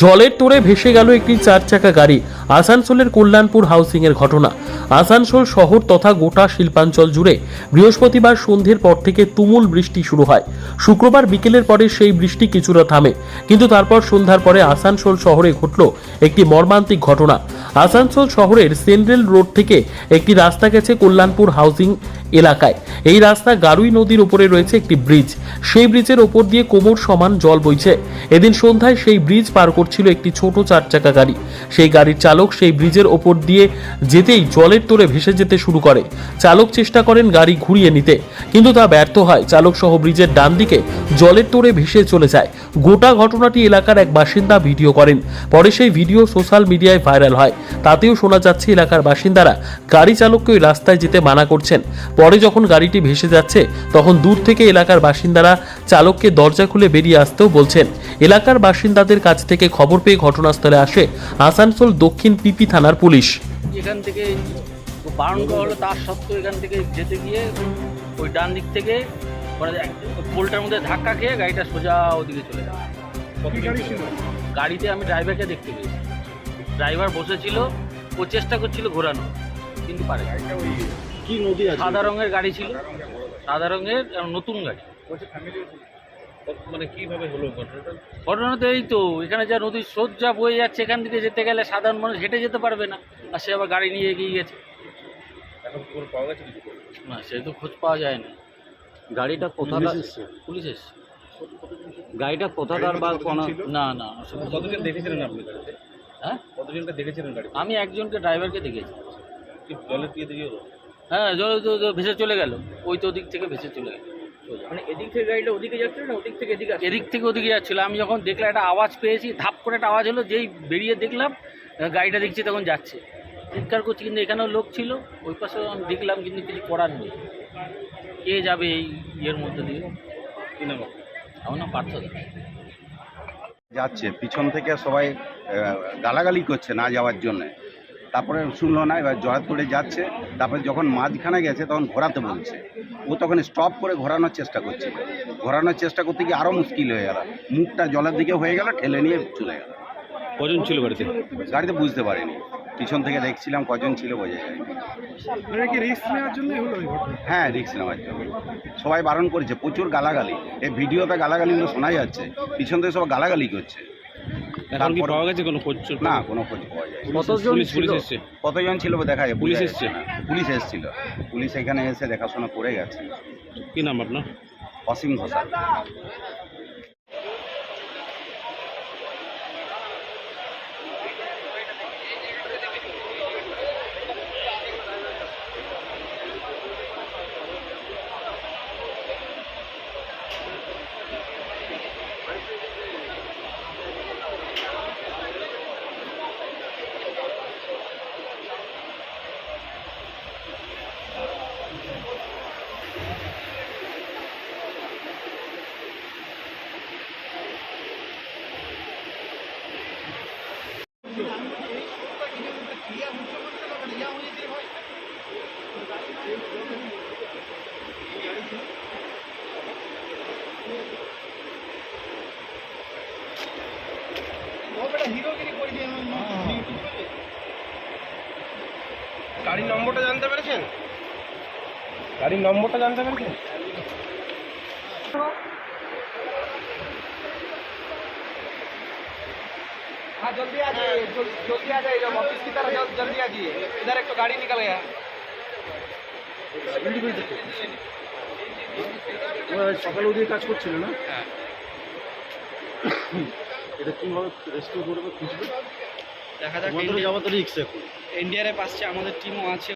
জলের তোড়ে ভেসে গেল একটি চার চাকা গাড়ি, আসানসোলের কল্যাণপুর হাউসিং এর ঘটনা। আসানসোল শহর তথা গোটা শিল্পাঞ্চল জুড়ে বৃহস্পতিবার সন্ধ্যের পর থেকে তুমুল বৃষ্টি শুরু হয়। শুক্রবার বিকেলের পরে সেই বৃষ্টি কিছুটা থামে, কিন্তু তারপর সন্ধ্যার পরে আসানসোল শহরে ঘটল একটি মর্মান্তিক ঘটনা। আসানসোল শহরের সেন্ট্রাল রোড থেকে একটি রাস্তা গেছে কল্যাণপুর হাউসিং এলাকায়। এই রাস্তা গারুই নদীর উপরে রয়েছে একটি ব্রিজ। সেই ব্রিজের ওপর দিয়ে কোমর সমান জল বইছে। এদিন সন্ধ্যায় সেই ব্রিজ পার করছিল একটি ছোট চার চাকা গাড়ি। সেই গাড়ির চালক সেই ব্রিজের ওপর দিয়ে যেতেই জলের তোরে ভেসে যেতে শুরু করে। চালক চেষ্টা করেন গাড়ি ঘুরিয়ে নিতে, কিন্তু তা ব্যর্থ হয়। চালক সহ ব্রিজের ডান দিকে জলের তোরে ভেসে চলে যায়। গোটা ঘটনাটি এলাকার এক বাসিন্দা ভিডিও করেন। পরে সেই ভিডিও সোশ্যাল মিডিয়ায় ভাইরাল হয়। তাতেও শোনা যাচ্ছে, এলাকার বাসিন্দারা গাড়ি চালককে ওই রাস্তায় যেতে মানা করছেন। পরে যখন গাড়িটি ভেসে যাচ্ছে তখন দূর থেকে এলাকার বাসিন্দারা চালককে দরজা খুলে বেরিয়ে আসতেও বলছেন। এলাকার বাসিন্দাদের কাছ থেকে খবর পেয়ে ঘটনাস্থলে আসে আসানসোল দক্ষিণ পিপি থানার পুলিশ। এখান থেকে বারণ করা হলো তার সত্ত্বেও এখান থেকে যেতে গিয়ে ওই ডান দিক থেকে মানে পোলটার মধ্যে ধাক্কা খেয়ে গাড়িটা সোজা ওদিকে চলে যায়। গাড়িতে আমি ড্রাইভারকে দেখতে পেয়েছি। ড্রাইভার বসেছিল ও চেষ্টা করছিল ঘোরানো কিন্তু পারে কি নদী আছে? সাদা রঙের গাড়ি ছিল। সাদা রঙের নতুন গাড়ি। মানে কীভাবে হলো ঘটনাটা? ঘটনা তো এই তো এখানে যা নদীর স্রোত যা বয়ে যাচ্ছে এখান থেকে যেতে গেলে সাধারণ মানুষ হেঁটে যেতে পারবে না আর সে আবার গাড়ি নিয়ে এগিয়ে গেছে। না সে তো খোঁজ পাওয়া যায় না। গাড়িটা কোথা পুলিশ এসছে? গাড়িটা কোথাকার বা কোন না না কতজন দেখেছিলেন আপনি গাড়িতে? হ্যাঁ? কতজনকে দেখেছিলেন গাড়ি আমি একজনকে ড্রাইভারকে দেখেছি। জলের দিয়ে দিয়ে হ্যাঁ জল তো ভেসে চলে গেল। ওই তো ওদিক থেকে ভেসে চলে গেল। মানে এদিক থেকে গাড়িটা ওদিকে যাচ্ছে না ওদিক থেকে এদিকে? এদিক থেকে ওদিকে যাচ্ছিল। আমি যখন দেখলাম একটা আওয়াজ পেয়েছি ধাপ করে একটা আওয়াজ হলো যেই বেরিয়ে দেখলাম গাড়িটা দেখছি তখন যাচ্ছে। চিৎকার করছি কিন্তু এখানেও লোক ছিল ওই পাশেও আমি দেখলাম কিন্তু কিছু করার নেই। কে যাবে এই ইয়ের মধ্যে দিয়ে? কি নাম আপনার? আমার নাম পার্থ যাচ্ছে পিছন থেকে সবাই গালাগালি করছে না যাওয়ার জন্য। তারপরে শুনলো না এবার জয় তুলে যাচ্ছে তারপরে যখন মাঝখানে গেছে তখন ঘোরাতে বলছে। ও তখন স্টপ করে ঘোরানোর চেষ্টা করছে। ঘোরানোর চেষ্টা করতে গিয়ে আরও মুশকিল হয়ে গেল। মুখটা জলের দিকে হয়ে গেল ঠেলে নিয়ে চলে গেল। কজন ছিল গাড়িতে গাড়িতে বুঝতে পারিনি। পিছন থেকে দেখছিলাম কজন ছিল বোঝা যায় হ্যাঁ রিক্স নেওয়ার জন্য। সবাই বারণ করেছে প্রচুর গালাগালি। এই ভিডিওতে গালাগালিগুলো শোনা যাচ্ছে পিছন থেকে সব গালাগালি করছে। এখন কি তারপর- পাওয়া গেছে কোনো খোঁজ না কোনো খোঁজ পাওয়া যায় পুলিশ পুলিশ এসছে। কতজন ছিল দেখা যায়? পুলিশ এসছে? না। পুলিশ এসেছিল। পুলিশ এখানে এসে দেখাশোনা করে গেছে। কি নাম আপনার? অসীম ঘোষাল। গাড়ির নম্বরটা জানতে পেরেছেন গাড়ির নম্বরটা জানতে পেরেছেন हाँ जल्दी आ जाइए जल- जल्दी आ जाइए जब ऑफिस की तरफ जल- जल्दी आ जाइए इधर एक तो गाड़ी निकल गया সকালে ওদিকে কাজ করছিল না? এটা কীভাবে রেস্কিউ করবে খুঁজবে? দেখা যাক ইন্ডিয়ারে যাওয়া তো রিক্স এখন। এনডিআরএফ আসছে আমাদের টিমও আছে।